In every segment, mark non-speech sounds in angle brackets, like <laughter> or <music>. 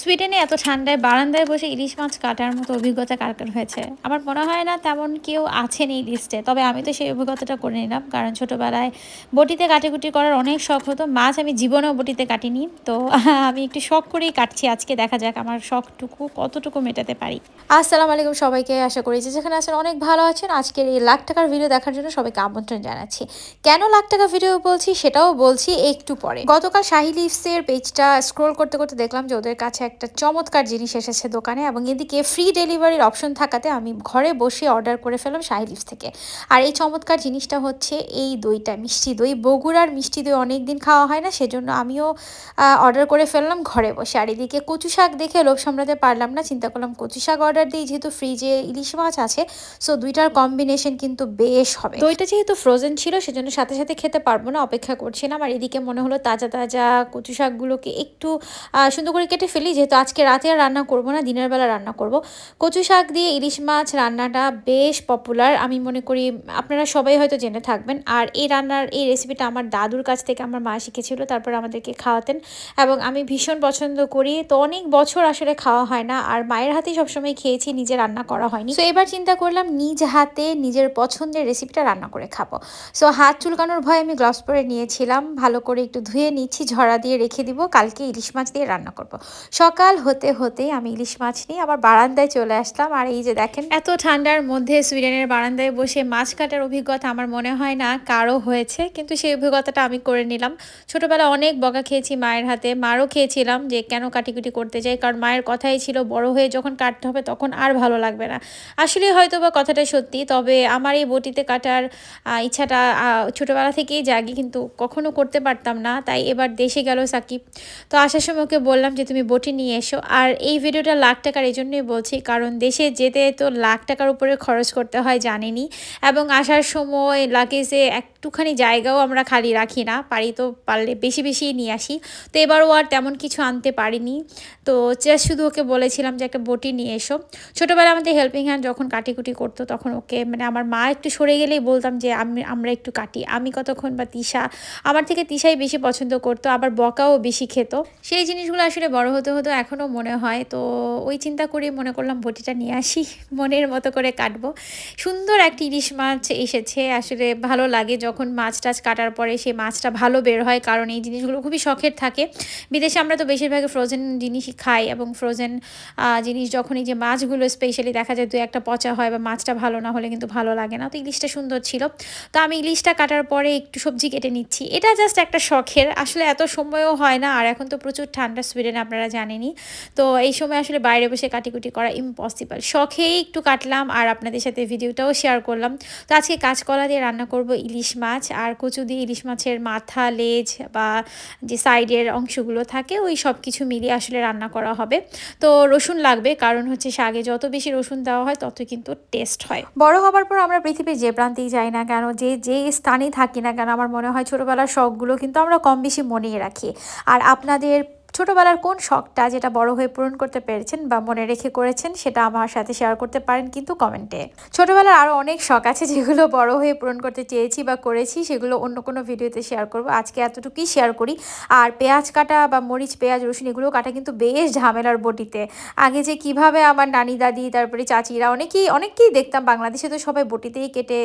সুইডেনে এত ঠান্ডায় বারান্দায় বসে ইলিশ মাছ কাটার মতো অভিজ্ঞতা কার হয়েছে? আমার মনে হয় না তেমন কেউ আছেন এই লিস্টে তবে আমি তো সেই অভিজ্ঞতাটা করে নিলাম, কারণ ছোটোবেলায় বটিতে কাটিকুটি করার অনেক শখ হতো। মাছ আমি জীবনেও বটিতে কাটিনি, তো <laughs> আমি একটু শখ করেই কাটছি আজকে। দেখা যাক আমার শখটুকু কতটুকু মেটাতে পারি। আসসালামু আলাইকুম সবাইকে। আশা করি যে যেখানে আছেন অনেক ভালো আছেন। আজকের এই লাখ টাকার ভিডিও দেখার জন্য সবাইকে আমন্ত্রণ জানাচ্ছি। কেন লাখ টাকা ভিডিও বলছি সেটাও বলছি একটু পরে। গতকাল শাহি লিভসের পেজটা স্ক্রোল করতে করতে দেখলাম যে ওদের কাছে একটা চমৎকার জিনিস এসেছে দোকানে এবং এদিকে ফ্রি ডেলিভারির অপশন থাকাতে আমি ঘরে বসে অর্ডার করে ফেললাম শাহি লিভস থেকে। আর এই চমৎকার জিনিসটা হচ্ছে এই দইটা, মিষ্টি দই। বগুড়ার মিষ্টি দই অনেক দিন খাওয়া হয় না, সেজন্য আমিও অর্ডার করে ফেললাম ঘরে বসে। আর এদিকে কচু শাক দেখে লোভ সামলাতে পারলাম না, চিন্তা করলাম কচু শাক অর্ডার দিই, যেহেতু ফ্রিজে ইলিশ মাছ আছে সো দুইটার কম্বিনেশন কিন্তু বেশ হবে। দইটা যেহেতু ফ্রোজেন ছিল, সেজন্য সাথে সাথে খেতে পারব না, অপেক্ষা করছিলাম। আর এদিকে মনে হলো তাজা তাজা কচু শাকগুলোকে একটু সুন্দর করে কেটে ফেলি যেহেতু আজকে রাতে আর রান্না করব না, দিনের বেলা রান্না করব। কচু শাক দিয়ে ইলিশ মাছ রান্নাটা বেশ পপুলার আমি মনে করি আপনারা সবাই হয়তো জেনে থাকবেন। আর এই রান্নার, এই রেসিপিটা আমার দাদুর কাছ থেকে আমার মা শিখেছিল, তারপর আমাদেরকে খাওয়াতেন। এবং আমি ভীষণ পছন্দ করি। তো অনেক বছর আসলে খাওয়া হয় না, আর মায়ের হাতেই সবসময় খেয়েছি, নিজে রান্না করা হয়নি। তো এবার চিন্তা করলাম, নিজ হাতে নিজের পছন্দের রেসিপিটা রান্না করে খাব। সো হাত চুলকানোর ভয় আমি গ্লাভস পরে নিয়েছিলাম। ভালো করে একটু ধুয়ে নিচ্ছি, ঝরা দিয়ে রেখে দিব। কালকে ইলিশ মাছ দিয়ে রান্না করব। সকাল হতে হতে আমি ইলিশ মাছ নিয়ে আমার বারান্দায় চলে আসলাম। আর এই যে দেখেন, এত ঠান্ডার মধ্যে সুইডেনের বারান্দায় বসে মাছ কাটার অভিজ্ঞতা আমার মনে হয় না কারও হয়েছে, কিন্তু সেই অভিজ্ঞতাটা আমি করে নিলাম। ছোটোবেলা অনেক বকা খেয়েছি মায়ের হাতে, মারও খেয়েছিলাম যে কেন কাটিকুটি করতে যাই, কারণ মায়ের কথাই ছিল, বড় হয়ে যখন কাটতে হবে তখন আর ভালো লাগবে না। আসলে হয়তো বা কথাটা সত্যি, তবে আমার এই বটিতে কাটার ইচ্ছাটা ছোটোবেলা থেকেই জাগি, কিন্তু কখনো করতে পারতাম না, তাই এবার দেশে গেল সাকিব। তো আসার সময় ওকে বললাম যে, তুমি বটি নিয়ে এসো। আর এই ভিডিওটা লাখ টাকার এই জন্যই বলছি, কারণ দেশে যেতে তো লাখ টাকার উপরে খরচ করতে হয় জানেনি এবং আসার সময় লাগেজে একটুখানি জায়গাও আমরা খালি রাখি না, পারি তো পারলে বেশি বেশি নিয়ে আসি। তো এবারও আর তেমন কিছু আনতে পারিনি। তো জাস্ট শুধু ওকে বলেছিলাম যে একটা বটি নিয়ে এসো। ছোটোবেলা আমাদের হেল্পিং হ্যান্ড যখন কাটিকুটি করতো, তখন ওকে মানে আমার মা একটু সরে গেলেই বলতাম যে, আমি, আমরা একটু কাটি। আমি কতক্ষণ বা তিশা, আমার থেকে তিশাই বেশি পছন্দ করতো, আবার বকাও বেশি খেত। সেই জিনিসগুলো আসলে বড় হতো এখনও মনে হয়। তো ওই চিন্তা করে মনে করলাম বটিটা নিয়ে আসি, মনের মতো করে কাটবো। সুন্দর একটি ইলিশ মাছ এসেছে, আসলে ভালো লাগে যখন মাছ টাছ কাটার পরে সেই মাছটা ভালো বের হয়, কারণ এই জিনিসগুলো খুবই শখের থাকে। বিদেশে আমরা তো বেশিরভাগ ফ্রোজেন জিনিসই খাই এবং ফ্রোজেন জিনিস যখন এই যে মাছগুলো স্পেশালি দেখা যায় দু একটা পচা হয় বা মাছটা ভালো না হলে কিন্তু ভালো লাগে না। তো ইলিশটা সুন্দর ছিল। তো আমি ইলিশটা কাটার পরে একটু সবজি কেটে নিচ্ছি। এটা জাস্ট একটা শখের, আসলে এত সময়ও হয় না, আর এখন তো প্রচুর ঠান্ডা, সুইডেন আপনারা জানেনই তো এই সময় আসলে বাইরে বসে কাটিকুটি করা ইম্পসিবল শখেই একটু কাটলাম আর আপনাদের সাথে ভিডিওটাও শেয়ার করলাম। তো আজকে কাঁচকলা দিয়ে রান্না করব ইলিশ মাছ। আর কচু দিয়ে ইলিশ মাছের মাথা, লেজ বা যে সাইডের অংশগুলো থাকে, ওই সব কিছু মিলিয়ে আসলে রান্না করা হবে। তো রসুন লাগবে, কারণ হচ্ছে শাকে যত বেশি রসুন দেওয়া হয় তত কিন্তু টেস্ট হয়। বড় হবার পর আমরা পৃথিবীর যে প্রান্তেই যাই না কেন, যে যে স্থানেই থাকি না কেন, আমার মনে হয় ছোটোবেলার শখগুলো কিন্তু আমরা কম বেশি মনেই রাখি। আর আপনাদের ছোটোবেলার কোন শখটা যেটা বড় হয়ে পূরণ করতে পেরেছেন বা মনে রেখে করেছেন সেটা আমার সাথে শেয়ার করতে পারেন কিন্তু কমেন্টে ছোটোবেলার আরও অনেক শখ আছে যেগুলো বড় হয়ে পূরণ করতে চেয়েছি বা করেছি, সেগুলো অন্য কোনো ভিডিওতে শেয়ার করব। আজকে এতটুকুই শেয়ার করি। আর পেঁয়াজ কাটা বা মরিচ, পেঁয়াজ, রসুন এগুলো কাটা কিন্তু বেশ ঝামেলার বটিতে। আগে যে কীভাবে আমার নানি, দাদি, তারপরে চাচিরা অনেকেই অনেকেই দেখতাম বাংলাদেশে তো সবাই বটিতেই কেটে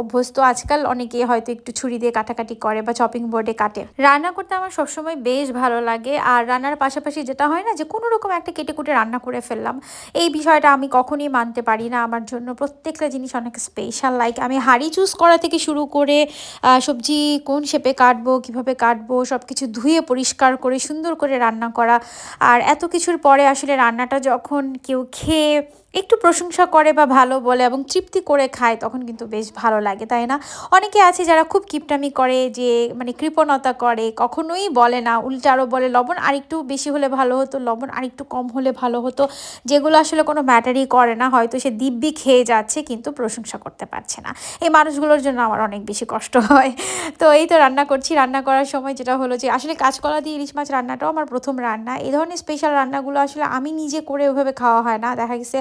অভ্যস্ত। আজকাল অনেকেই হয়তো একটু ছুরি দিয়ে কাটাকাটি করে বা চপিং বোর্ডে কাটে। রান্না করতে আমার সবসময় বেশ ভালো লাগে। আর রান্নার পাশাপাশি যেটা হয় না যে কোনো রকম একটা কেটে কুটে রান্না করে ফেললাম। এই বিষয়টা আমি কখনই মানতে পারি না। আমার জন্য প্রত্যেকটা জিনিস অনেক স্পেশাল লাইক আমি হাড়ি চুজ করা থেকে শুরু করে সবজি কোন শেপে কাটবো, কীভাবে কাটবো সব কিছু ধুয়ে পরিষ্কার করে, সুন্দর করে রান্না করা। আর এত কিছুর পরে আসলে রান্নাটা যখন কেউ খেয়ে একটু প্রশংসা করে বা ভালো বলে এবং তৃপ্তি করে খায়, তখন কিন্তু বেশ ভালো লাগে, তাই না? অনেকে আছে যারা খুব কিপটামি করে, যে মানে কৃপণতা করে, কখনোই বলে না, উল্টা আরও বলে, লবণ আরেকটু বেশি হলে ভালো হতো, লবণ আরেকটু কম হলে ভালো হতো। যেগুলো আসলে কোনো ম্যাটারই করে না, হয়তো সে দিব্যি খেয়ে যাচ্ছে, কিন্তু প্রশংসা করতে পারছে না। এই মানুষগুলোর জন্য আমার অনেক বেশি কষ্ট হয়। তো এই তো রান্না করছি, রান্না করার সময় যেটা হলো যে, আসলে কাঁচকলা দিয়ে ইলিশ মাছ রান্নাটাও আমার প্রথম রান্না। এই ধরনের স্পেশাল রান্নাগুলো আসলে আমি নিজে করে ওইভাবে খাওয়া হয় না, দেখা গেছে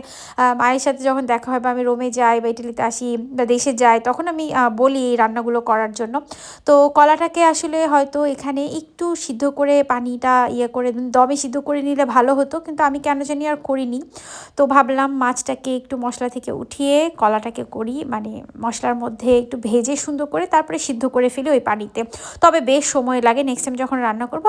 মায়ের সাথে যখন দেখা হয় বা আমি রোমে যাই বা ইটালিতে আসি বা দেশে যাই, তখন আমি বলি এই রান্নাগুলো করার জন্য। তো কলাটাকে আসলে হয়তো এখানে একটু সিদ্ধ করে পানিটা ইয়ে করে দমে সিদ্ধ করে নিলে ভালো হতো, কিন্তু আমি কেন জানি আর করিনি। তো ভাবলাম মাছটাকে একটু মশলা থেকে উঠিয়ে কলাটাকে করি মানে মশলার মধ্যে একটু ভেজে সুন্দর করে তারপরে সিদ্ধ করে ফেলি ওই পানিতে। তবে বেশ সময় লাগে নেক্সট টাইম যখন রান্না করব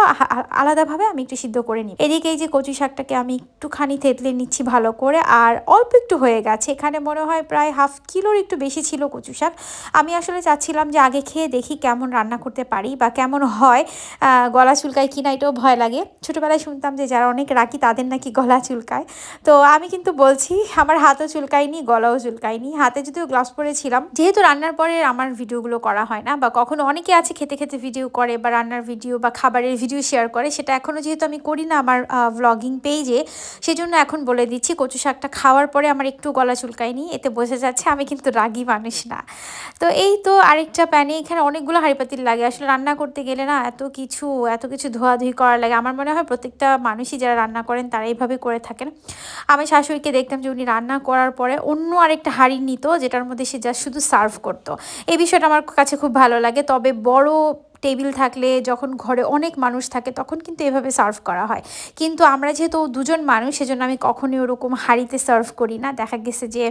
আলাদাভাবে আমি একটু সিদ্ধ করে নিই এদিকে এই যে কচু শাকটাকে আমি একটুখানি থেতলে নিচ্ছি ভালো করে, আর অল্প একটু হয়ে গেছে। এখানে মনে হয় প্রায় হাফ কিলোর একটু বেশি ছিল কচু শাক। আমি আসলে চাচ্ছিলাম যে আগে খেয়ে দেখি কেমন রান্না করতে পারি বা কেমন হয় গলা চুলকায় কিনা এটাও ভয় লাগে। ছোটোবেলায় শুনতাম যে যারা অনেক রাখি তাদের নাকি গলা চুলকায়। তো আমি কিন্তু বলছি, আমার হাতও চুলকায়নি, গলাও চুলকায়নি। হাতে যদিও গ্লাভস পরেছিলাম, যেহেতু রান্নার পরে আমার ভিডিওগুলো করা হয় না বা কখনো অনেকে আছে খেতে খেতে ভিডিও করে বা রান্নার ভিডিও বা খাবারের ভিডিও শেয়ার করে, সেটা এখনও যেহেতু আমি করি না আমার ভ্লগিং পেজে সেজন্য এখন বলে দিচ্ছি কচু শাকটা খাওয়ার পরে আমার একটু গলা চুলকায়নি, এতে বোঝা যাচ্ছে আমি কিন্তু রাগি মানুষ না। তো এই তো আরেকটা প্যানে এখানে অনেকগুলো হাঁড়িপাতিল লাগে। আসলে রান্না করতে গেলে না এত কিছু এত কিছু ধোয়াধুয়ি করা লাগে। আমার মনে হয় প্রত্যেকটা মানুষই যারা রান্না করেন তারা এইভাবে করে থাকেন। আমি শাশুড়িকে দেখতাম যে উনি রান্না করার পরে অন্য আরেকটা হাঁড়ি নিত, যেটার মধ্যে সে যা শুধু সার্ভ করতো। এই বিষয়টা আমার কাছে খুব ভালো লাগে। তবে বড় টেবিল থাকলে, যখন ঘরে অনেক মানুষ থাকে, তখন কিন্তু এভাবে সার্ভ করা হয়। কিন্তু আমরা যেহেতু দুজন মানুষ, সেজন্য আমি কখনোই ওরকম হাঁড়িতে সার্ভ করি না। দেখা গেছে যে,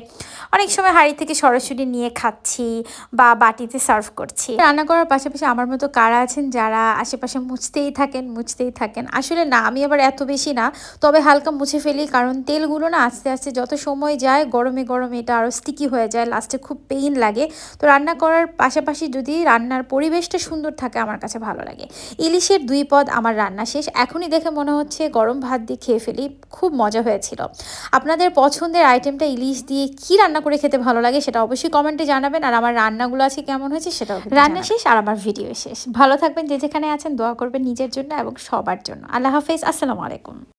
অনেক সময় হাঁড়ি থেকে সরাসরি নিয়ে খাচ্ছি বা বাটিতে সার্ভ করছি। রান্না করার পাশাপাশি আমার মতো কারা আছেন, যারা আশেপাশে মুছতেই থাকেন মুছতেই থাকেন? আসলে না, আমি আবার এত বেশি না। তবে হালকা মুছে ফেলি, কারণ তেলগুলো না আস্তে আস্তে যত সময় যায়, গরমে গরমে এটা আরও স্টিকি হয়ে যায় লাস্টে খুব পেইন লাগে। তো রান্না করার পাশাপাশি যদি রান্নার পরিবেশটা সুন্দর থাকে আমার কাছে ভালো লাগে। ইলিশের দুই পদ আমার রান্না শেষ। এখনই দেখে মনে হচ্ছে গরম ভাত দিয়ে খেয়ে ফেলি। খুব মজা হয়েছিল। আপনাদের পছন্দের আইটেমটা ইলিশ দিয়ে কি রান্না করে খেতে ভালো লাগে সেটা অবশ্যই কমেন্টে জানাবেন। আর আমার রান্নাগুলো আছে কেমন হয়েছে সেটাও রান্না শেষ আর আমার ভিডিও শেষ। ভালো থাকবেন যে যেখানে আছেন দোয়া করবেন নিজের জন্য এবং সবার জন্য। আল্লাহ হাফেজ। আসসালামু আলাইকুম।